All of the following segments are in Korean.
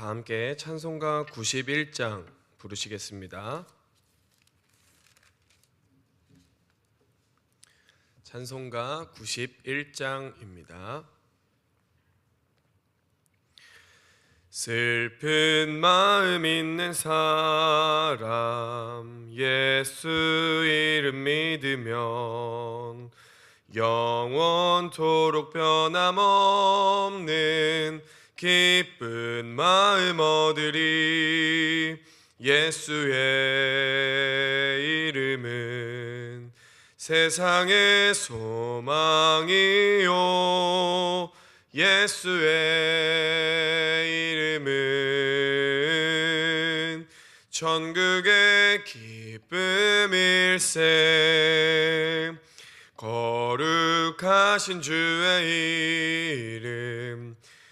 다 함께 찬송가 91장 부르시겠습니다. 찬송가 91장입니다. 슬픈 마음 있는 사람 예수 이름 믿으면 영원토록 변함없는 기쁜 마음 얻으리. 예수의 이름은 세상의 소망이요. 예수의 이름은 천국의 기쁨일세. 거룩하신 주의 이름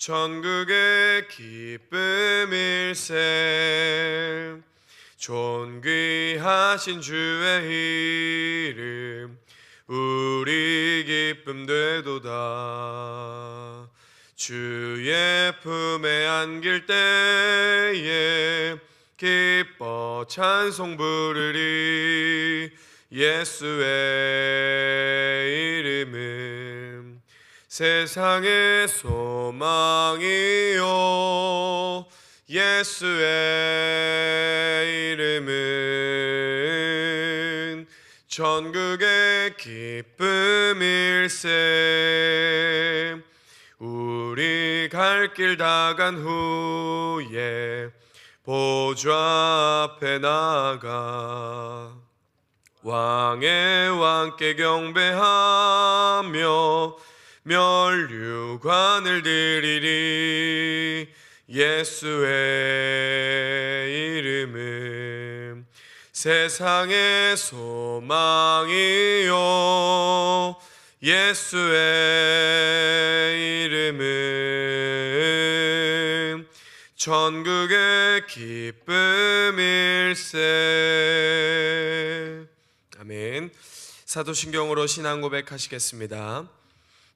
천국의 기쁨일세 존귀하신 주의 이름 우리 기쁨 되도다. 주의 품에 안길 때에 기뻐 찬송 부르리. 예수의 이름은 세상의 소망이요. 예수의 이름은 천국의 기쁨일세. 우리 갈 길 다 간 후에 보좌 앞에 나가 왕의 왕께 경배하며 멸류관을 드리리 예수의 이름은 세상의 소망이요 예수의 이름은 천국의 기쁨일세. 아멘. 사도신경으로 신앙 고백하시겠습니다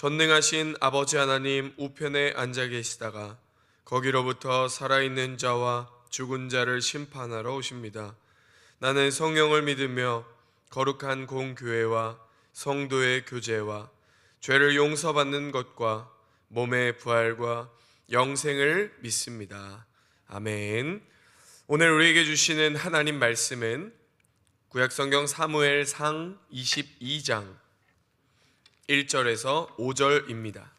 전능하신 아버지 하나님 우편에 앉아 계시다가 거기로부터 살아있는 자와 죽은 자를 심판하러 오십니다. 나는 성령을 믿으며 거룩한 공교회와 성도의 교제와 죄를 용서받는 것과 몸의 부활과 영생을 믿습니다. 아멘. 오늘 우리에게 주시는 하나님 말씀은 구약성경 사무엘 상 22장 1절에서 5절입니다.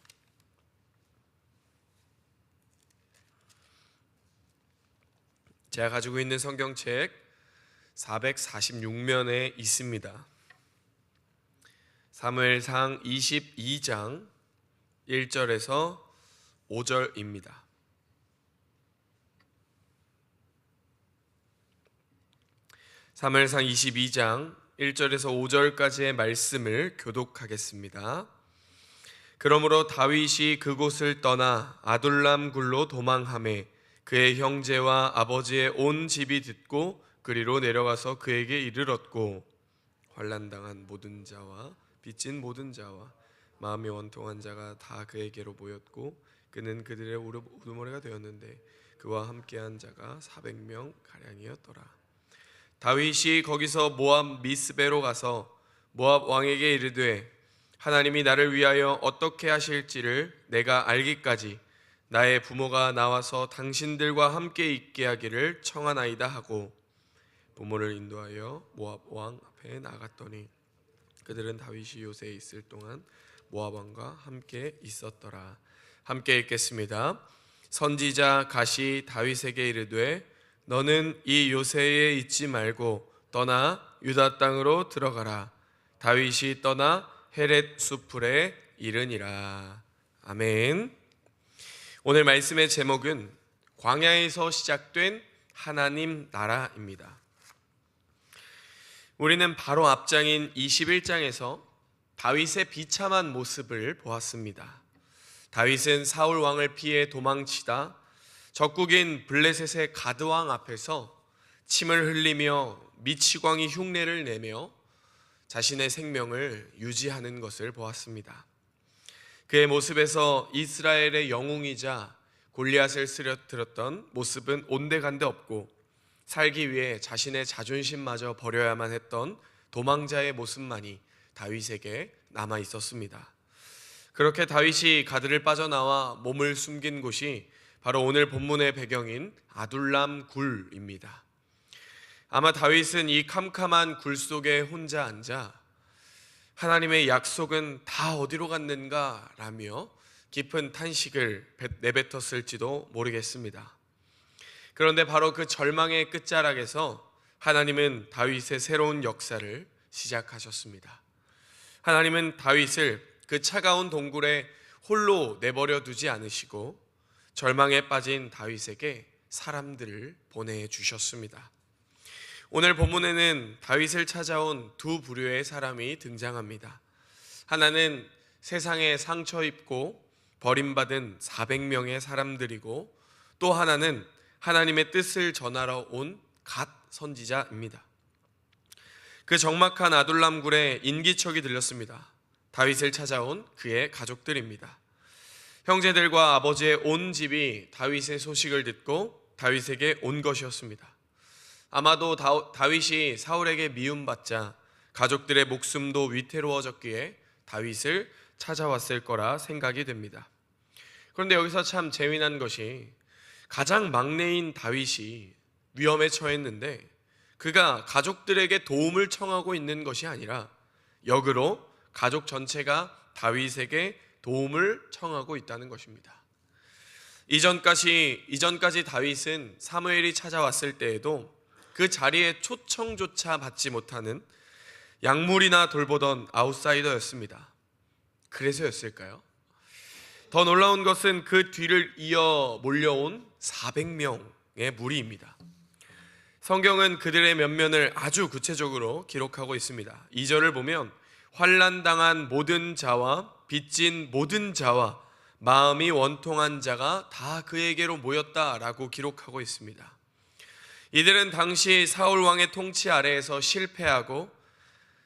제가 가지고 있는 성경책 446면에 있습니다. 사무엘상 22장 1절에서 5절입니다. 사무엘상 22장 1절에서 5절까지의 말씀을 교독하겠습니다. 그러므로 다윗이 그곳을 떠나 아둘람 굴로 도망하매 그의 형제와 아버지의 온 집이 듣고 그리로 내려가서 그에게 이르렀고 환난당한 모든 자와 빚진 모든 자와 마음이 원통한 자가 다 그에게로 모였고 그는 그들의 우두머리가 되었는데 그와 함께한 자가 400명 가량이었더라. 다윗이 거기서 모압 미스베로 가서 모압 왕에게 이르되 하나님이 나를 위하여 어떻게 하실지를 내가 알기까지 나의 부모가 나와서 당신들과 함께 있게 하기를 청하나이다 하고 부모를 인도하여 모압 왕 앞에 나갔더니 그들은 다윗이 요새에 있을 동안 모압 왕과 함께 있었더라. 함께 읽겠습니다. 선지자 가시 다윗에게 이르되 너는 이 요새에 있지 말고 떠나 유다 땅으로 들어가라. 다윗이 떠나 헤렛 수풀에 이르니라. 아멘. 오늘 말씀의 제목은 광야에서 시작된 하나님 나라입니다. 우리는 바로 앞장인 21장에서 다윗의 비참한 모습을 보았습니다. 다윗은 사울 왕을 피해 도망치다 적국인 블레셋의 가드 왕 앞에서 침을 흘리며 미치광이 흉내를 내며 자신의 생명을 유지하는 것을 보았습니다. 그의 모습에서 이스라엘의 영웅이자 골리앗을 쓰러뜨렸던 모습은 온데간데 없고 살기 위해 자신의 자존심마저 버려야만 했던 도망자의 모습만이 다윗에게 남아 있었습니다. 그렇게 다윗이 가드를 빠져나와 몸을 숨긴 곳이 바로 오늘 본문의 배경인 아둘람 굴입니다. 아마 다윗은 이 캄캄한 굴 속에 혼자 앉아 하나님의 약속은 다 어디로 갔는가 라며 깊은 탄식을 내뱉었을지도 모르겠습니다. 그런데 바로 그 절망의 끝자락에서 하나님은 다윗의 새로운 역사를 시작하셨습니다. 하나님은 다윗을 그 차가운 동굴에 홀로 내버려 두지 않으시고 절망에 빠진 다윗에게 사람들을 보내 주셨습니다. 오늘 본문에는 다윗을 찾아온 두 부류의 사람이 등장합니다. 하나는 세상에 상처 입고 버림받은 400명의 사람들이고 또 하나는 하나님의 뜻을 전하러 온 갓 선지자입니다. 그 적막한 아둘람 굴에 인기척이 들렸습니다. 다윗을 찾아온 그의 가족들입니다. 형제들과 아버지의 온 집이 다윗의 소식을 듣고 다윗에게 온 것이었습니다. 아마도 다 윗이 사울에게 미움받자 가족들의 목숨도 위태로워졌기에 다윗을 찾아왔을 거라 생각이 됩니다. 그런데 여기서 참 재미난 것이 가장 막내인 다윗이 위험에 처했는데 그가 가족들에게 도움을 청하고 있는 것이 아니라 역으로 가족 전체가 다윗에게 도움을 청하고 있다는 것입니다. 이전까지 이전까지 다윗은 사무엘이 찾아왔을 때에도 그 자리에 초청조차 받지 못하는 약물이나 돌보던 아웃사이더였습니다. 그래서였을까요? 더 놀라운 것은 그 뒤를 이어 몰려온 400명의 무리입니다. 성경은 그들의 면면을 아주 구체적으로 기록하고 있습니다. 2절을 보면 환란 당한 모든 자와 빚진 모든 자와 마음이 원통한 자가 다 그에게로 모였다라고 기록하고 있습니다. 이들은 당시 사울 왕의 통치 아래에서 실패하고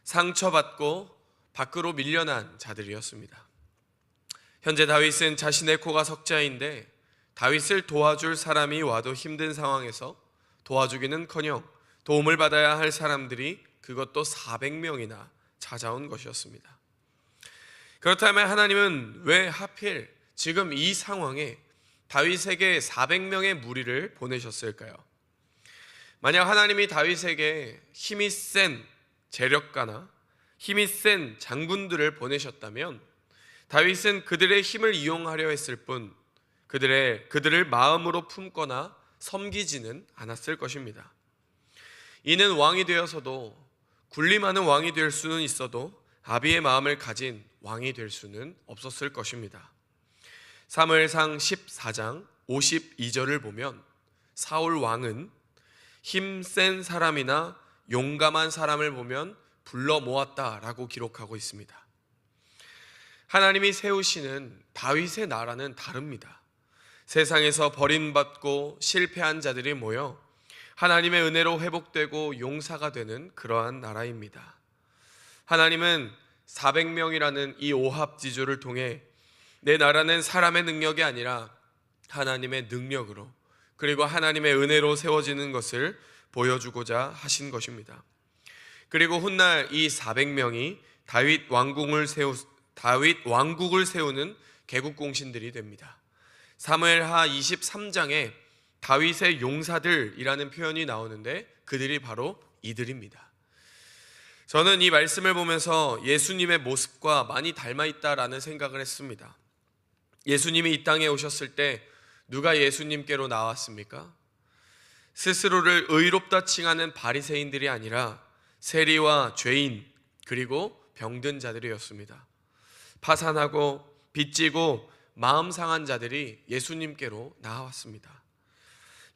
상처받고 밖으로 밀려난 자들이었습니다. 현재 다윗은 자신의 코가 석자인데 다윗을 도와줄 사람이 와도 힘든 상황에서 도와주기는커녕 도움을 받아야 할 사람들이 그것도 400명이나 찾아온 것이었습니다. 그렇다면 하나님은 왜 하필 지금 이 상황에 다윗에게 400명의 무리를 보내셨을까요? 만약 하나님이 다윗에게 힘이 센 재력가나 힘이 센 장군들을 보내셨다면 다윗은 그들의 힘을 이용하려 했을 뿐 그들의 그들을 마음으로 품거나 섬기지는 않았을 것입니다. 이는 왕이 되어서도 군림하는 왕이 될 수는 있어도 아비의 마음을 가진 왕이 될 수는 없었을 것입니다. 사무엘상 14장 52절을 보면 사울 왕은 힘센 사람이나 용감한 사람을 보면 불러 모았다라고 기록하고 있습니다. 하나님이 세우시는 다윗의 나라는 다릅니다. 세상에서 버림받고 실패한 자들이 모여 하나님의 은혜로 회복되고 용사가 되는 그러한 나라입니다. 하나님은 400명이라는 이 오합지조를 통해 내 나라는 사람의 능력이 아니라 하나님의 능력으로 그리고 하나님의 은혜로 세워지는 것을 보여주고자 하신 것입니다. 그리고 훗날 이 400명이 다윗 왕궁을 세우 다윗 왕국을 세우는 개국 공신들이 됩니다. 사무엘하 23장에 다윗의 용사들이라는 표현이 나오는데 그들이 바로 이들입니다. 저는 이 말씀을 보면서 예수님의 모습과 많이 닮아 있다라는 생각을 했습니다. 예수님이 이 땅에 오셨을 때 누가 예수님께로 나왔습니까? 스스로를 의롭다 칭하는 바리새인들이 아니라 세리와 죄인 그리고 병든 자들이었습니다. 파산하고 빚지고 마음 상한 자들이 예수님께로 나왔습니다.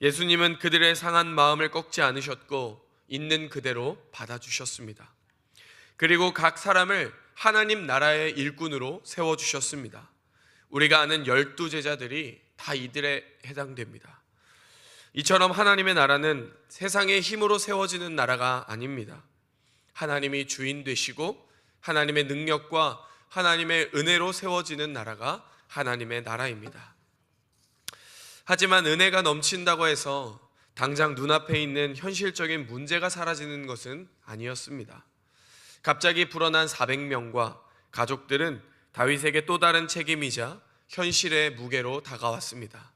예수님은 그들의 상한 마음을 꺾지 않으셨고 있는 그대로 받아주셨습니다. 그리고 각 사람을 하나님 나라의 일꾼으로 세워주셨습니다. 우리가 아는 열두 제자들이 다 이들에 해당됩니다. 이처럼 하나님의 나라는 세상의 힘으로 세워지는 나라가 아닙니다. 하나님이 주인 되시고 하나님의 능력과 하나님의 은혜로 세워지는 나라가 하나님의 나라입니다. 하지만 은혜가 넘친다고 해서 당장 눈앞에 있는 현실적인 문제가 사라지는 것은 아니었습니다. 갑자기 불어난 400명과 가족들은 다윗에게 또 다른 책임이자 현실의 무게로 다가왔습니다.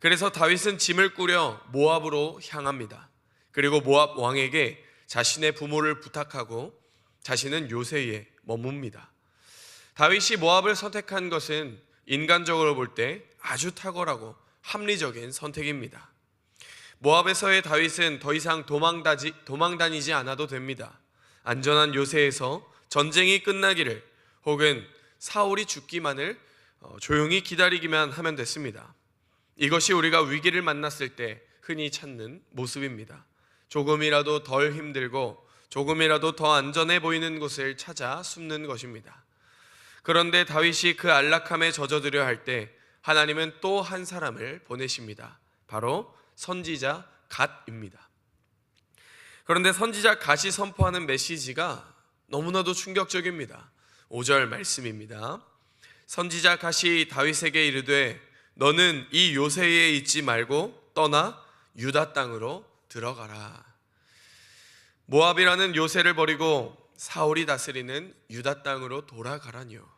그래서 다윗은 짐을 꾸려 모압으로 향합니다. 그리고 모압 왕에게 자신의 부모를 부탁하고 자신은 요새에 머뭅니다. 다윗이 모압을 선택한 것은 인간적으로 볼 때 아주 탁월하고 합리적인 선택입니다. 모압에서의 다윗은 더 이상 도망다지, 도망다니지 않아도 됩니다. 안전한 요새에서 전쟁이 끝나기를 혹은 사울이 죽기만을 어, 조용히 기다리기만 하면 됐습니다. 이것이 우리가 위기를 만났을 때 흔히 찾는 모습입니다. 조금이라도 덜 힘들고 조금이라도 더 안전해 보이는 곳을 찾아 숨는 것입니다. 그런데 다윗이 그 안락함에 젖어들려 할 때 하나님은 또 한 사람을 보내십니다. 바로 선지자 갓입니다. 그런데 선지자 갓이 선포하는 메시지가 너무나도 충격적입니다. 5절 말씀입니다. 선지자 갓이 다윗에게 이르되 너는 이 요새에 있지 말고 떠나 유다 땅으로 들어가라. 모압이라는 요새를 버리고 사울이 다스리는 유다 땅으로 돌아가라니요.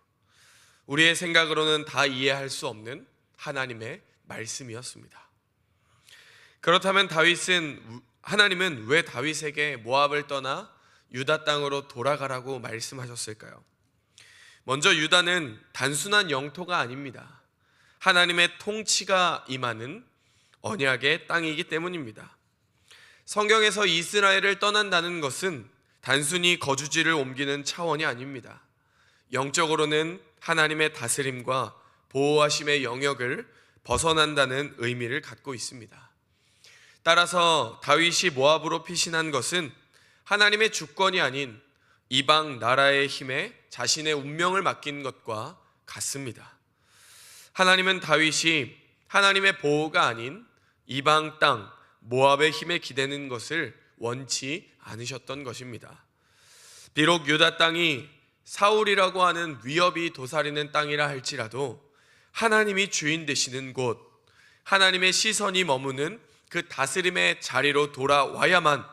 우리의 생각으로는 다 이해할 수 없는 하나님의 말씀이었습니다. 그렇다면 다윗은 하나님은 왜 다윗에게 모압을 떠나 유다 땅으로 돌아가라고 말씀하셨을까요? 먼저 유다는 단순한 영토가 아닙니다. 하나님의 통치가 임하는 언약의 땅이기 때문입니다. 성경에서 이스라엘을 떠난다는 것은 단순히 거주지를 옮기는 차원이 아닙니다. 영적으로는 하나님의 다스림과 보호하심의 영역을 벗어난다는 의미를 갖고 있습니다. 따라서 다윗이 모압으로 피신한 것은 하나님의 주권이 아닌 이방 나라의 힘에 자신의 운명을 맡긴 것과 같습니다. 하나님은 다윗이 하나님의 보호가 아닌 이방 땅 모압의 힘에 기대는 것을 원치 않으셨던 것입니다. 비록 유다 땅이 사울이라고 하는 위협이 도사리는 땅이라 할지라도 하나님이 주인 되시는 곳, 하나님의 시선이 머무는 그 다스림의 자리로 돌아와야만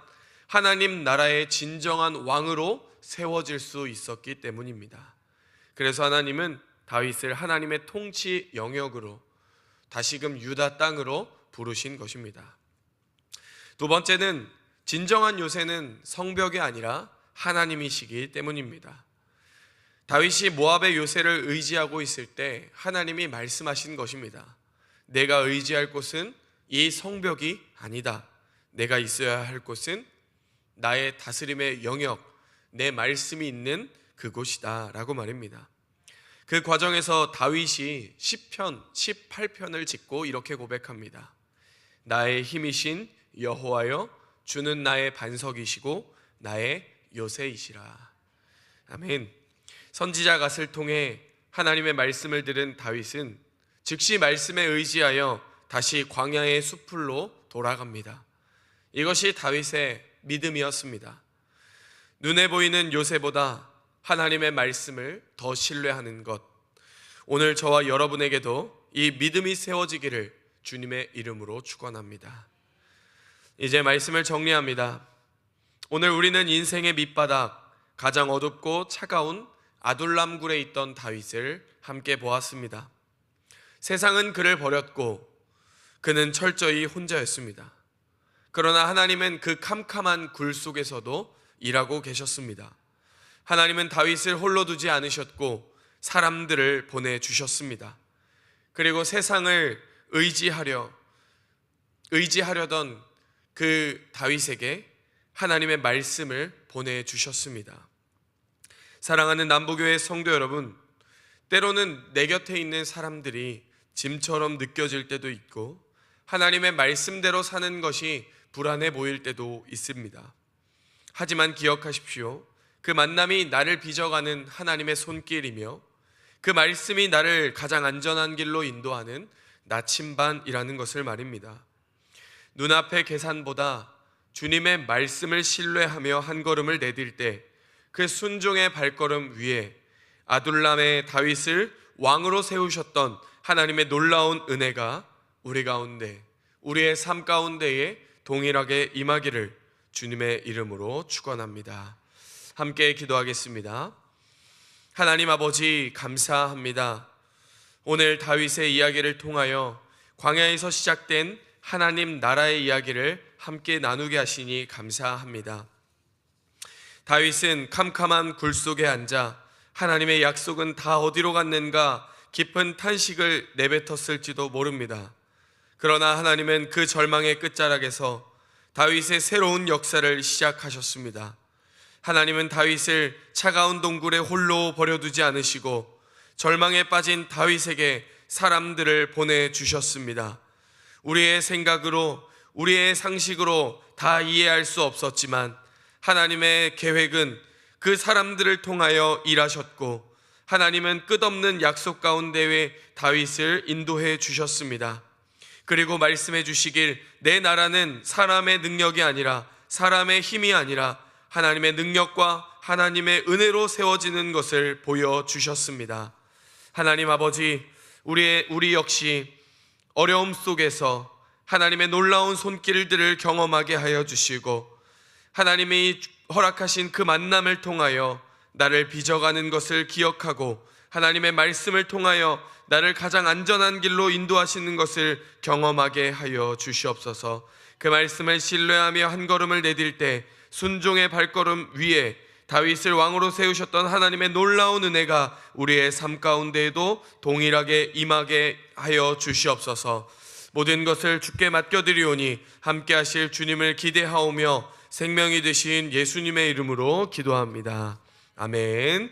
하나님 나라의 진정한 왕으로 세워질 수 있었기 때문입니다. 그래서 하나님은 다윗을 하나님의 통치 영역으로 다시금 유다 땅으로 부르신 것입니다. 두 번째는 진정한 요새는 성벽이 아니라 하나님이시기 때문입니다. 다윗이 모압의 요새를 의지하고 있을 때 하나님이 말씀하신 것입니다. 내가 의지할 곳은 이 성벽이 아니다. 내가 있어야 할 곳은 나의 다스림의 영역, 내 말씀이 있는 그곳이다. 라고 말입니다. 그 과정에서 다윗이 10편, 18편을 짓고 이렇게 고백합니다. 나의 힘이신 여호와여, 주는 나의 반석이시고 나의 요새이시라. 아멘. 선지자 갓을 통해 하나님의 말씀을 들은 다윗은 즉시 말씀에 의지하여 다시 광야의 수풀로 돌아갑니다. 이것이 다윗의 믿음이었습니다. 눈에 보이는 요새보다 하나님의 말씀을 더 신뢰하는 것. 오늘 저와 여러분에게도 이 믿음이 세워지기를 주님의 이름으로 축원합니다. 이제 말씀을 정리합니다. 오늘 우리는 인생의 밑바닥 가장 어둡고 차가운 아둘람굴에 있던 다윗을 함께 보았습니다. 세상은 그를 버렸고 그는 철저히 혼자였습니다. 그러나 하나님은 그 캄캄한 굴 속에서도 일하고 계셨습니다. 하나님은 다윗을 홀로 두지 않으셨고 사람들을 보내 주셨습니다. 그리고 세상을 의지하려 의지하려던 그 다윗에게 하나님의 말씀을 보내 주셨습니다. 사랑하는 남부교회 성도 여러분, 때로는 내 곁에 있는 사람들이 짐처럼 느껴질 때도 있고 하나님의 말씀대로 사는 것이 불안해 보일 때도 있습니다. 하지만 기억하십시오. 그 만남이 나를 빚어가는 하나님의 손길이며 그 말씀이 나를 가장 안전한 길로 인도하는 나침반이라는 것을 말입니다. 눈앞의 계산보다 주님의 말씀을 신뢰하며 한 걸음을 내딜 때 그 순종의 발걸음 위에 아둘람의 다윗을 왕으로 세우셨던 하나님의 놀라운 은혜가 우리 가운데 우리의 삶 가운데에 동일하게 임하기를 주님의 이름으로 축원합니다. 함께 기도하겠습니다. 하나님 아버지 감사합니다. 오늘 다윗의 이야기를 통하여 광야에서 시작된 하나님 나라의 이야기를 함께 나누게 하시니 감사합니다. 다윗은 캄캄한 굴 속에 앉아 하나님의 약속은 다 어디로 갔는가 깊은 탄식을 내뱉었을지도 모릅니다. 그러나 하나님은 그 절망의 끝자락에서 다윗의 새로운 역사를 시작하셨습니다. 하나님은 다윗을 차가운 동굴에 홀로 버려두지 않으시고 절망에 빠진 다윗에게 사람들을 보내주셨습니다. 우리의 생각으로, 우리의 상식으로 다 이해할 수 없었지만 하나님의 계획은 그 사람들을 통하여 일하셨고 하나님은 끝없는 약속 가운데 에 다윗을 인도해 주셨습니다. 그리고 말씀해 주시길 내 나라는 사람의 능력이 아니라 사람의 힘이 아니라 하나님의 능력과 하나님의 은혜로 세워지는 것을 보여 주셨습니다. 하나님 아버지, 우리 우리 역시 어려움 속에서 하나님의 놀라운 손길들을 경험하게 하여 주시고 하나님이 허락하신 그 만남을 통하여 나를 빚어가는 것을 기억하고 하나님의 말씀을 통하여 나를 가장 안전한 길로 인도하시는 것을 경험하게 하여 주시옵소서. 그 말씀을 신뢰하며 한 걸음을 내딜 때 순종의 발걸음 위에 다윗을 왕으로 세우셨던 하나님의 놀라운 은혜가 우리의 삶 가운데에도 동일하게 임하게 하여 주시옵소서. 모든 것을 주께 맡겨드리오니 함께 하실 주님을 기대하오며 생명이 되신 예수님의 이름으로 기도합니다. 아멘.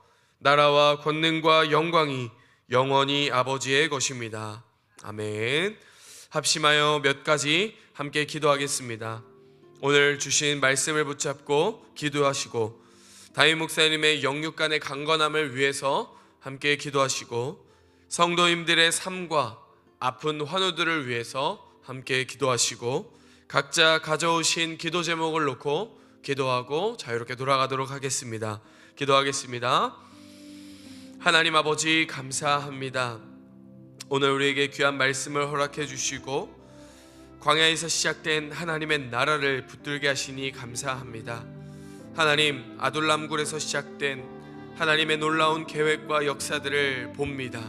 나라와 권능과 영광이 영원히 아버지의 것입니다. 아멘. 합심하여 몇 가지 함께 기도하겠습니다. 오늘 주신 말씀을 붙잡고 기도하시고 다윗 목사님의 영육간의 강건함을 위해서 함께 기도하시고 성도님들의 삶과 아픈 환우들을 위해서 함께 기도하시고 각자 가져오신 기도 제목을 놓고 기도하고 자유롭게 돌아가도록 하겠습니다. 기도하겠습니다. 하나님 아버지 감사합니다. 오늘 우리에게 귀한 말씀을 허락해 주시고 광야에서 시작된 하나님의 나라를 붙들게 하시니 감사합니다. 하나님 아둘람굴에서 시작된 하나님의 놀라운 계획과 역사들을 봅니다.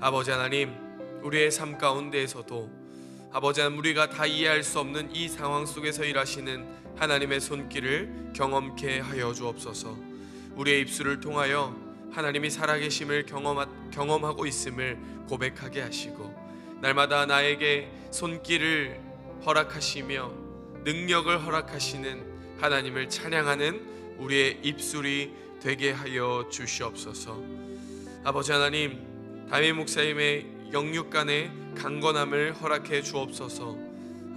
아버지 하나님 우리의 삶 가운데에서도 아버지 하나님 우리가 다 이해할 수 없는 이 상황 속에서 일하시는 하나님의 손길을 경험케 하여 주옵소서. 우리의 입술을 통하여 하나님이 살아계심을 경험하, 경험하 고 있음을 고백하게 하시고 날마다 나에게 손길을 허락하시며 능력을 허락하시는 하나님을 찬양하는 우리의 입술이 되게 하여 주시옵소서. 아버지 하나님, 다윗 목사님의 영육간의 강건함을 허락해 주옵소서.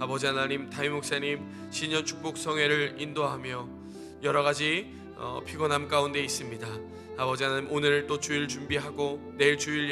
아버지 하나님, 다윗 목사님 신년 축복 성회를 인도하며 여러 가지 어, 피곤함 가운데 있습니다. 아버지 하나님 오늘 또 주일 준비하고 내일 주일